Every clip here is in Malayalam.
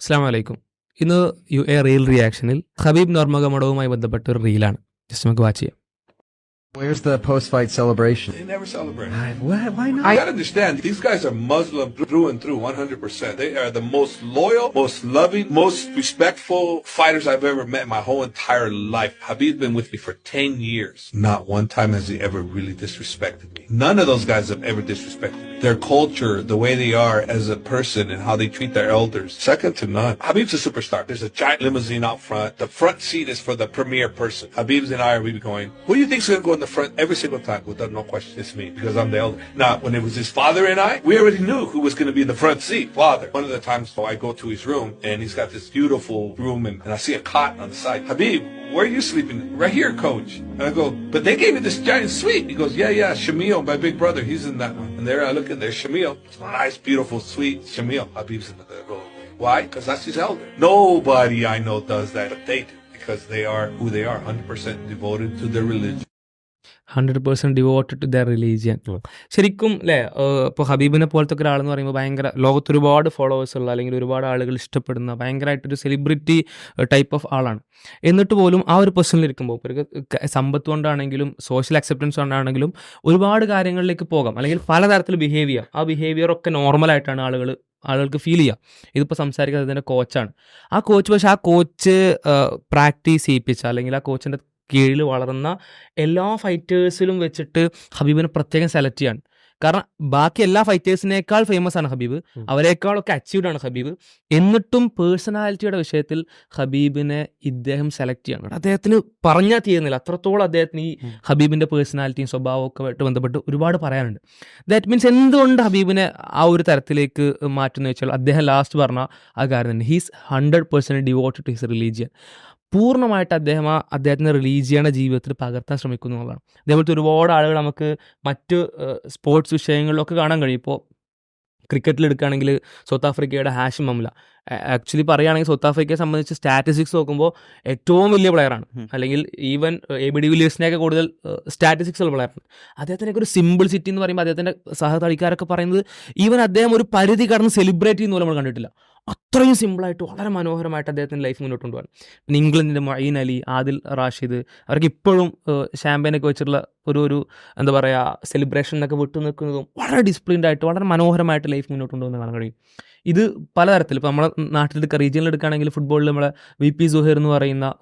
അസ്സാം വലൈക്കും ഇന്ന് യു എ റീൽ റിയാക്ഷനിൽ ഹബീബ് നോർമകമടവുമായി ബന്ധപ്പെട്ട ഒരു റീലാണ് ജസ്റ്റ് നമുക്ക് വാച്ച് ചെയ്യാം Where's the post-fight celebration? They never celebrate. Why, why not? I gotta understand, these guys are Muslim through and through, 100%. They are the most loyal, most loving, most respectful fighters I've ever met in my whole entire life. Habib's been with me for 10 years. Not one time has he ever really disrespected me. None of those guys have ever disrespected me. Their culture, the way they are as a person and how they treat their elders, second to none. Habib's a superstar. There's a giant limousine out front. The front seat is for the premier person. Habib's and I are we be going, who do you think's gonna go in the front every single time? Without no question, it's me because I'm the elder. Now, when it was his father and I, we already knew who was gonna be in the front seat. Father. One of the times so I go to his room and he's got this beautiful room and, and I see a cot on the side. Habib, where are you sleeping? Right here, coach. And I go, but they gave me this giant suite. He goes, yeah, yeah, Shamil, my big brother, he's in that one. And there I look in there, Shamil. It's a nice, beautiful sweet Shamil, Habib's in the. Why? Because that's his elder. Nobody I know does that, but they do. Because they are who they are, 100% devoted to their religion. Hundred percent devoted to their religion ശരിക്കും അല്ലേ ഇപ്പോൾ ഹബീബിനെ പോലത്തെ ഒരാളെന്ന് പറയുമ്പോൾ ഭയങ്കര ലോകത്ത് ഒരുപാട് ഫോളോവേഴ്സ് ഉള്ള അല്ലെങ്കിൽ ഒരുപാട് ആളുകൾ ഇഷ്ടപ്പെടുന്ന ഭയങ്കരമായിട്ടൊരു സെലിബ്രിറ്റി ടൈപ്പ് ഓഫ് ആളാണ്. എന്നിട്ട് പോലും ആ ഒരു പൊസിഷനിൽ ഇരിക്കുമ്പോൾ ഇവർക്ക് സമ്പത്ത് കൊണ്ടാണെങ്കിലും സോഷ്യൽ അക്സെപ്റ്റൻസ് കൊണ്ടാണെങ്കിലും ഒരുപാട് കാര്യങ്ങളിലേക്ക് പോകാം. അല്ലെങ്കിൽ പലതരത്തിൽ ബിഹേവ് ചെയ്യാം. ആ ബിഹേവിയർ ഒക്കെ നോർമലായിട്ടാണ് ആളുകൾ ആളുകൾക്ക് ഫീൽ ചെയ്യുക ഇതിപ്പോൾ സംസാരിക്കുന്നത് അതിന്റെ കോച്ചാണ് ആ കോച്ച് പക്ഷേ ആ കോച്ച് പ്രാക്ടീസ് ചെയ്യിപ്പിച്ച അല്ലെങ്കിൽ ആ കോച്ചിന്റെ കീഴിൽ വളർന്ന എല്ലാ ഫൈറ്റേഴ്സിലും വെച്ചിട്ട് ഹബീബിനെ പ്രത്യേകം സെലക്ട് ചെയ്യാൻ കാരണം ബാക്കി എല്ലാ ഫൈറ്റേഴ്സിനേക്കാൾ ഫേമസ് ആണ് ഹബീബ്. അവരെക്കാളൊക്കെ അച്ചീവ്ഡ് ആണ് ഹബീബ്. എന്നിട്ടും പേഴ്സണാലിറ്റിയുടെ വിഷയത്തിൽ ഹബീബിനെ ഇദ്ദേഹം സെലക്ട് ചെയ്യണം. അദ്ദേഹത്തിന് പറഞ്ഞാൽ തീരുന്നില്ല. അത്രത്തോളം അദ്ദേഹത്തിന് ഈ ഹബീബിന്റെ ഹബീബിന്റെ പേഴ്സണാലിറ്റിയും സ്വഭാവവും ഒക്കെ ആയിട്ട് ബന്ധപ്പെട്ട് ഒരുപാട് പറയാനുണ്ട്. ദാറ്റ് മീൻസ് എന്തുകൊണ്ട് ഹബീബിനെ ആ ഒരു തരത്തിലേക്ക് മാറ്റുന്ന വെച്ചാൽ അദ്ദേഹം ലാസ്റ്റ് പറഞ്ഞ ആ കാര്യം തന്നെ. He's hundred percent devoted to his religion പൂർണമായിട്ട് അദ്ദേഹം ആ അദ്ദേഹത്തിന്റെ റിലീജിയയുടെ ജീവിതത്തിൽ പകർത്താൻ ശ്രമിക്കുന്നു എന്നുള്ളതാണ്. അതേപോലത്തെ ഒരുപാട് ആളുകൾ നമുക്ക് മറ്റ് സ്പോർട്സ് വിഷയങ്ങളിലൊക്കെ കാണാൻ കഴിയും. ഇപ്പോൾ ക്രിക്കറ്റിൽ എടുക്കുകയാണെങ്കിൽ സൗത്ത് ആഫ്രിക്കയുടെ ഹാഷിം മംല ആക്ച്വലി പറയുകയാണെങ്കിൽ സൗത്ത് ആഫ്രിക്കയെ സംബന്ധിച്ച് സ്റ്റാറ്റിസ്റ്റിക്സ് നോക്കുമ്പോൾ ഏറ്റവും വലിയ പ്ലെയറാണ്. അല്ലെങ്കിൽ ഈവൻ എ ബി ഡി വില്ലിയേഴ്സിനെയൊക്കെ കൂടുതൽ സ്റ്റാറ്റിസ്റ്റിക്സ് ഉള്ള പ്ലെയറാണ് അദ്ദേഹത്തിനൊക്കെ ഒരു സിമ്പിൾ സിറ്റി എന്ന് പറയുമ്പോൾ അദ്ദേഹത്തിന്റെ സഹതളിക്കാരൊക്കെ പറയുന്നത് ഈവൻ അദ്ദേഹം ഒരു പരിധി കടന്ന് സെലിബ്രേറ്റ് ചെയ്യുന്ന നമ്മൾ കണ്ടിട്ടില്ല. അത്രയും സിമ്പിളായിട്ട് വളരെ മനോഹരമായിട്ട് അദ്ദേഹത്തിന്റെ ലൈഫ് മുന്നോട്ട് കൊണ്ടുപോകാൻ. പിന്നെ ഇംഗ്ലണ്ടിന്റെ മൊയ്ൻ അലി ആദിൽ റാഷിദ് അവർക്ക് ഇപ്പോഴും ഷാമ്പയിനൊക്കെ വെച്ചിട്ടുള്ള ഒരു ഒരു എന്താ പറയുക സെലിബ്രേഷൻ എന്നൊക്കെ വിട്ടു നിൽക്കുന്നതും വളരെ ഡിസിപ്ലിൻഡ് ആയിട്ട് വളരെ മനോഹരമായിട്ട് ലൈഫ് മുന്നോട്ട് കൊണ്ടുപോകുന്ന കാണാൻ കഴിയും. ഇത് പലതരത്തിൽ ഇപ്പോൾ നമ്മുടെ നാട്ടിലെടുക്കുക റീജിയനിൽ എടുക്കുകയാണെങ്കിൽ ഫുട്ബോളിൽ നമ്മളെ വി. പി. സുഹർ എന്ന് പറയുന്ന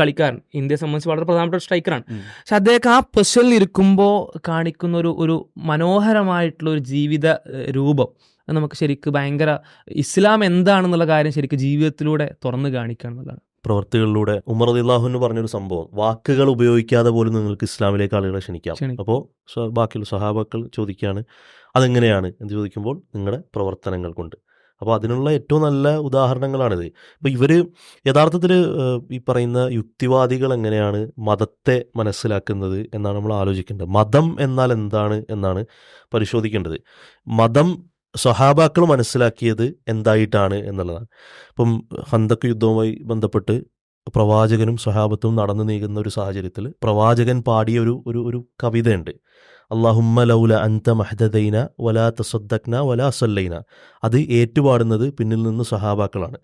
കളിക്കാരൻ ഇന്ത്യയെ സംബന്ധിച്ച് വളരെ പ്രധാനപ്പെട്ട സ്ട്രൈക്കറാണ് പക്ഷെ അദ്ദേഹം ആ പൊസിഷനിൽ ഇരിക്കുമ്പോൾ കാണിക്കുന്ന ഒരു ഒരു മനോഹരമായിട്ടുള്ള ഒരു ജീവിത രൂപം നമുക്ക് ശരിക്ക് ഭയങ്കര ഇസ്ലാം എന്താണെന്നുള്ള കാര്യം ശരിക്ക് ജീവിതത്തിലൂടെ തുറന്നു കാണിക്കുക എന്നുള്ളതാണ്. പ്രവൃത്തികളിലൂടെ ഉമർ അള്ളാഹുന്ന് പറഞ്ഞൊരു സംഭവം. വാക്കുകൾ ഉപയോഗിക്കാതെ പോലും നിങ്ങൾക്ക് ഇസ്ലാമിലേക്ക് ആളുകളെ ക്ഷണിക്കാം. അപ്പോൾ ബാക്കിയുള്ള സഹാബാക്കൾ ചോദിക്കുകയാണ് അതെങ്ങനെയാണ് എന്ന് ചോദിക്കുമ്പോൾ നിങ്ങളുടെ പ്രവർത്തനങ്ങൾ കൊണ്ട്. അപ്പോൾ അതിനുള്ള ഏറ്റവും നല്ല ഉദാഹരണങ്ങളാണിത്. അപ്പോൾ ഇവർ യഥാർത്ഥത്തിൽ ഈ പറയുന്ന യുക്തിവാദികൾ എങ്ങനെയാണ് മതത്തെ മനസ്സിലാക്കുന്നത് എന്നാണ് നമ്മൾ ആലോചിക്കേണ്ടത്. മതം എന്നാൽ എന്താണ് എന്നാണ് പരിശോധിക്കേണ്ടത്. മതം സ്വഹാബാക്കൾ മനസ്സിലാക്കിയത് എന്തായിട്ടാണ് എന്നുള്ളതാണ്. ഇപ്പം ഹന്തക്ക് യുദ്ധവുമായി ബന്ധപ്പെട്ട് പ്രവാചകനും സ്വഹാബത്തും നടന്നു നീങ്ങുന്ന ഒരു സാഹചര്യത്തിൽ പ്രവാചകൻ പാടിയ ഒരു ഒരു ഒരു കവിതയുണ്ട്. അള്ളാഹുമ്മ ലൗല അന്ത മഹദൈന വലാ തസദ്ദക്ന വലാ സല്ലൈന. അത് ഏറ്റുപാടുന്നത് പിന്നിൽ നിന്ന് സഹാബാക്കളാണ്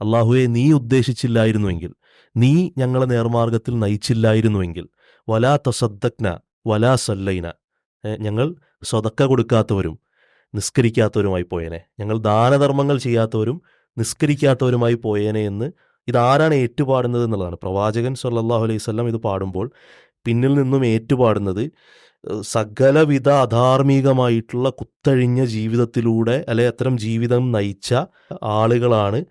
അള്ളാഹുവെ നീ ഉദ്ദേശിച്ചില്ലായിരുന്നുവെങ്കിൽ നീ ഞങ്ങളെ നേർമാർഗത്തിൽ നയിച്ചില്ലായിരുന്നുവെങ്കിൽ വലാ തസദ്ദക്ന വലാ സല്ലൈന. ഞങ്ങൾ സ്വതക്ക കൊടുക്കാത്തവരും നിസ്കരിക്കാത്തവരുമായി പോയേനെ. ഞങ്ങൾ ദാനധർമ്മങ്ങൾ ചെയ്യാത്തവരും നിസ്കരിക്കാത്തവരുമായി പോയേനെ എന്ന് ഇതാരാണ് ഏറ്റുപാടുന്നത് എന്നുള്ളതാണ്. പ്രവാചകൻ സല്ലാഹു അലൈഹി വസല്ലം ഇത് പാടുമ്പോൾ പിന്നിൽ നിന്നും ഏറ്റുപാടുന്നത് സകലവിധ അധാർമികമായിട്ടുള്ള കുത്തഴിഞ്ഞ ജീവിതത്തിലൂടെ അല്ലെ അത്തരം ജീവിതം നയിച്ച ആളുകളാണ്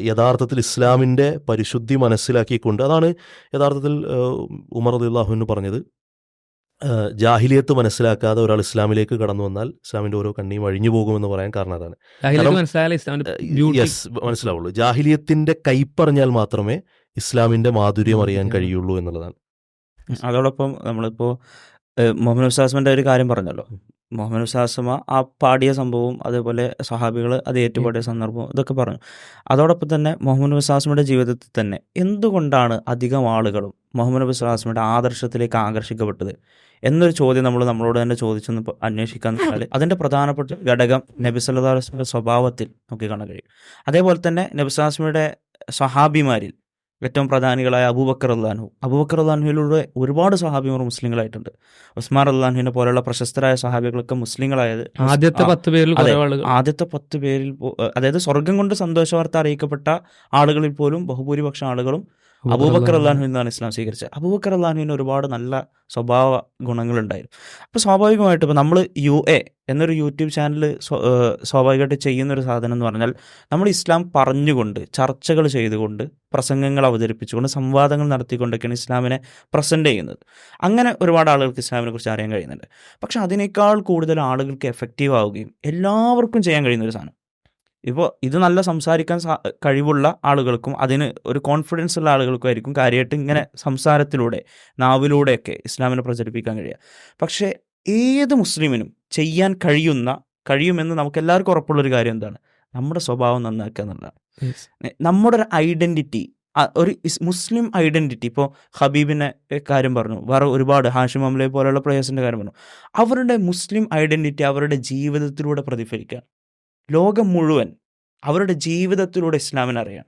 യഥാർത്ഥത്തിൽ ഇസ്ലാമിന്റെ പരിശുദ്ധി മനസ്സിലാക്കിക്കൊണ്ട് അതാണ് യഥാർത്ഥത്തിൽ ഉമർ അള്ളാഹുവിന് പറഞ്ഞത്. ജാഹിലിയത്ത് മനസ്സിലാക്കാതെ ഒരാൾ ഇസ്ലാമിലേക്ക് കടന്നു വന്നാൽ ഇസ്ലാമിന്റെ ഓരോ കണ്ണിയും അഴിഞ്ഞു പോകുമെന്ന് പറയാൻ കാരണം അതാണ്. ഇസ്ലാമിന്റെ യെസ് മനസ്സിലാവുള്ളൂ. ജാഹിലിയത്തിന്റെ കൈപ്പറഞ്ഞാൽ മാത്രമേ ഇസ്ലാമിന്റെ മാധുര്യം അറിയാൻ. കഴിയുള്ളൂ എന്നുള്ളതാണ്. അതോടൊപ്പം നമ്മളിപ്പോൾ മുഹമ്മദ് ഉസ്താസ്മന്റെ ഒരു കാര്യം പറഞ്ഞല്ലോ. മുഹമ്മദ് ഉസ്താസ്മ ആ പാടിയ സംഭവം അതേപോലെ സഹാബികൾ അത് ഏറ്റുപാടിയ സന്ദർഭവും ഇതൊക്കെ പറഞ്ഞു. അതോടൊപ്പം തന്നെ മുഹമ്മദ് ഉസ്താസ്മയുടെ ജീവിതത്തിൽ തന്നെ എന്തുകൊണ്ടാണ് അധികം ആളുകളും മുഹമ്മദ് നബി സ്വലാസ്മയുടെ ആദർശത്തിലേക്ക് ആകർഷിക്കപ്പെട്ടത്? എന്നൊരു ചോദ്യം നമ്മൾ നമ്മളോട് തന്നെ ചോദിച്ചൊന്ന് അന്വേഷിക്കാന്ന് അന്വേഷിക്കാൻ അതിന്റെ അതിന്റെ പ്രധാനപ്പെട്ട ഘടകം നബി സല്ലല്ലാഹു അലൈഹി വസല്ലമയുടെ സ്വഭാവത്തിൽ നമുക്ക് കാണാൻ കഴിയും. അതേപോലെ തന്നെ നബി സ്ലാസ്മയുടെ സഹാബിമാരിൽ ഏറ്റവും പ്രധാനികളായ അബൂബക്കർ അള്ളാഹു. അബൂബക്കർ അള്ളാഹുവിലൂടെ ഒരുപാട് സഹാബിമാർ മുസ്ലിങ്ങളായിട്ടുണ്ട്. ഉസ്മാൻ അള്ളാഹുവിനെ പോലെയുള്ള പ്രശസ്തരായ സഹാബികളൊക്കെ മുസ്ലിങ്ങളായത് ആദ്യത്തെ പത്ത് പേരിൽ ആദ്യത്തെ പത്ത് പേരിൽ അതായത് സ്വർഗം കൊണ്ട് സന്തോഷവാർത്ത അറിയിക്കപ്പെട്ട ആളുകളിൽ പോലും ബഹുഭൂരിപക്ഷം ആളുകളും അബൂബക്കർ അള്ളാഹു എന്നാണ് ഇസ്ലാം സ്വീകരിച്ചത്. അബൂബക്കർ അള്ളാഹുവിന് ഒരുപാട് നല്ല സ്വഭാവ ഗുണങ്ങളുണ്ടായിരുന്നു. അപ്പോൾ സ്വാഭാവികമായിട്ട് ഇപ്പോൾ നമ്മൾ യു എ എന്നൊരു യൂട്യൂബ് ചാനൽ സ്വാഭാവികമായിട്ട് ചെയ്യുന്ന ഒരു സാധനം എന്ന് പറഞ്ഞാൽ നമ്മൾ ഇസ്ലാം പറഞ്ഞുകൊണ്ട് ചർച്ചകൾ ചെയ്തുകൊണ്ട് പ്രസംഗങ്ങൾ അവതരിപ്പിച്ചുകൊണ്ട് സംവാദങ്ങൾ നടത്തിക്കൊണ്ടൊക്കെയാണ് ഇസ്ലാമിനെ പ്രസന്റ് ചെയ്യുന്നത്. അങ്ങനെ ഒരുപാട് ആളുകൾക്ക് ഇസ്ലാമിനെ കുറിച്ച് അറിയാൻ കഴിയുന്നുണ്ട്. പക്ഷെ അതിനേക്കാൾ കൂടുതൽ ആളുകൾക്ക് എഫക്റ്റീവ് ആവുകയും എല്ലാവർക്കും ചെയ്യാൻ കഴിയുന്ന ഒരു സാധനം. ഇപ്പോൾ ഇത് നല്ല സംസാരിക്കാൻ കഴിവുള്ള ആളുകൾക്കും അതിന് ഒരു കോൺഫിഡൻസ് ഉള്ള ആളുകൾക്കും ആയിരിക്കും കാര്യമായിട്ട് ഇങ്ങനെ സംസാരത്തിലൂടെ നാവിലൂടെയൊക്കെ ഇസ്ലാമിനെ പ്രചരിപ്പിക്കാൻ കഴിയുക. പക്ഷേ ഏത് മുസ്ലിമിനും ചെയ്യാൻ കഴിയുന്ന കഴിയുമെന്ന് നമുക്ക് എല്ലാവർക്കും ഉറപ്പുള്ളൊരു കാര്യം എന്താണ്? നമ്മുടെ സ്വഭാവം നന്നാക്കുക എന്നുള്ളതാണ്. നമ്മുടെ ഒരു ഐഡന്റിറ്റി ഒരു ഇസ് മുസ്ലിം ഐഡന്റിറ്റി ഇപ്പോൾ ഹബീബിനെ കാര്യം പറഞ്ഞു വേറെ ഒരുപാട് ഹാഷിം അമ്ലെ പോലെയുള്ള പ്ലേയേഴ്സിന്റെ കാര്യം പറഞ്ഞു. അവരുടെ മുസ്ലിം ഐഡന്റിറ്റി അവരുടെ ജീവിതത്തിലൂടെ പ്രതിഫലിക്കുകയാണ് ലോകം മുഴുവൻ അവരുടെ ജീവിതത്തിലൂടെ ഇസ്ലാമിനെ അറിയണം.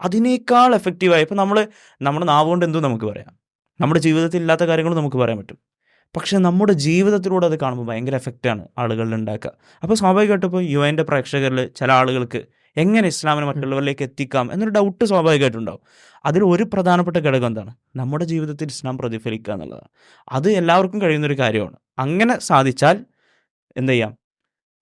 അതിനേക്കാൾ എഫക്റ്റീവായി ഇപ്പോൾ നമ്മൾ നമ്മുടെ നാവുകൊണ്ട് എന്തും നമുക്ക് പറയാം. നമ്മുടെ ജീവിതത്തിൽ ഇല്ലാത്ത കാര്യങ്ങളും നമുക്ക് പറയാൻ പറ്റും. പക്ഷേ നമ്മുടെ ജീവിതത്തിലൂടെ അത് കാണുമ്പോൾ ഭയങ്കര എഫക്റ്റാണ് ആളുകളിൽ ഉണ്ടാക്കുക. അപ്പോൾ സ്വാഭാവികമായിട്ടും ഇപ്പോൾ യു എന്റെ പ്രേക്ഷകരിൽ ചില ആളുകൾക്ക് എങ്ങനെ ഇസ്ലാമിനെ മറ്റുള്ളവരിലേക്ക് എത്തിക്കാം എന്നൊരു ഡൗട്ട് സ്വാഭാവികമായിട്ടുണ്ടാവും. അതിൽ ഒരു പ്രധാനപ്പെട്ട ഘടകം എന്താണ്? നമ്മുടെ ജീവിതത്തിൽ ഇസ്ലാം പ്രതിഫലിക്കുക എന്നുള്ളതാണ്. അത് എല്ലാവർക്കും കഴിയുന്നൊരു കാര്യമാണ്. അങ്ങനെ സാധിച്ചാൽ എന്ത് ചെയ്യാം?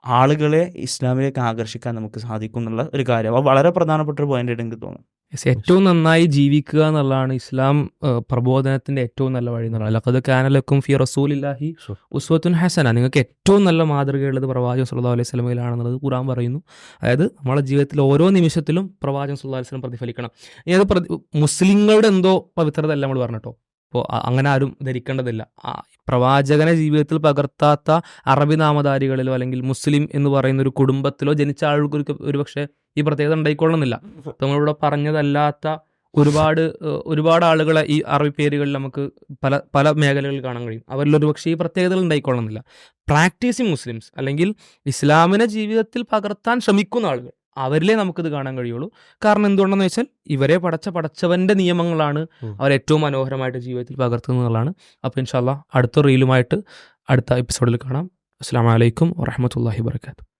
ആളുകളെ ഇസ്ലാമിലേക്ക് ആകർഷിക്കാൻ നമുക്ക് സാധിക്കും എന്നുള്ള ഒരു കാര്യം. അപ്പോൾ വളരെ പ്രധാനപ്പെട്ട ഒരു പോയിന്റ് എനിക്ക് തോന്നുന്നു. ഏറ്റവും നന്നായി ജീവിക്കുക എന്നുള്ളതാണ് ഇസ്ലാം പ്രബോധനത്തിന്റെ ഏറ്റവും നല്ല വഴി എന്നുള്ളത് ലഖദ് കാനലക്കും ഫി റസൂലില്ലാഹി ഉസ്വത്തുൻ ഹസന. നിങ്ങൾക്ക് ഏറ്റവും നല്ല മാതൃകയുള്ളത് പ്രവാചകൻ സുല്ലാ അലൈഹി സ്വലമയിലാണെന്നുള്ളത് ഖുറാൻ പറയുന്നു. അതായത് നമ്മളെ ജീവിതത്തിൽ ഓരോ നിമിഷത്തിലും പ്രവാചകൻ സുല്ലാ അലൈഹി സ്വലം പ്രതിഫലിക്കണം. ഇനി അത് പ്രതി- മുസ്ലിങ്ങളുടെ എന്തോ പവിത്രത അല്ല നമ്മൾ പറഞ്ഞിട്ടോ. അപ്പോൾ അങ്ങനെ ആരും ധരിക്കേണ്ടതില്ല. പ്രവാചകനെ ജീവിതത്തിൽ പകർത്താത്ത അറബി നാമധാരികളിലോ അല്ലെങ്കിൽ മുസ്ലിം എന്ന് പറയുന്ന ഒരു കുടുംബത്തിലോ ജനിച്ച ആളുകൾക്ക് ഒരുപക്ഷെ ഈ പ്രത്യേകത ഉണ്ടായിക്കൊള്ളണമെന്നില്ല. ഇപ്പൊ നമ്മളിവിടെ പറഞ്ഞതല്ലാത്ത ഒരുപാട് ഒരുപാട് ആളുകളെ ഈ അറബി പേരുകളിൽ നമുക്ക് പല പല മേഖലകളിൽ കാണാൻ കഴിയും. അവരിൽ ഒരുപക്ഷെ ഈ പ്രത്യേകതകൾ ഉണ്ടായിക്കൊള്ളണമെന്നില്ല. പ്രാക്ടീസിങ് മുസ്ലിംസ് അല്ലെങ്കിൽ ഇസ്ലാമിനെ ജീവിതത്തിൽ പകർത്താൻ ശ്രമിക്കുന്ന ആളുകൾ അവരിലേ നമുക്കിത് കാണാൻ കഴിയുള്ളൂ. കാരണം എന്തുകൊണ്ടെന്ന് വെച്ചാൽ ഇവരെ പടച്ച പടച്ചവന്റെ നിയമങ്ങളാണ് അവർ ഏറ്റവും മനോഹരമായിട്ട് ജീവിതത്തിൽ പകർത്തുന്നതാണ് അപ്പോൾ ഇൻഷാല്ല അടുത്ത റീലുമായിട്ട് അടുത്ത എപ്പിസോഡിൽ കാണാം. അസ്സാം വലൈക്കും വറഹമത്തല്ലാഹി വർക്കാത്തു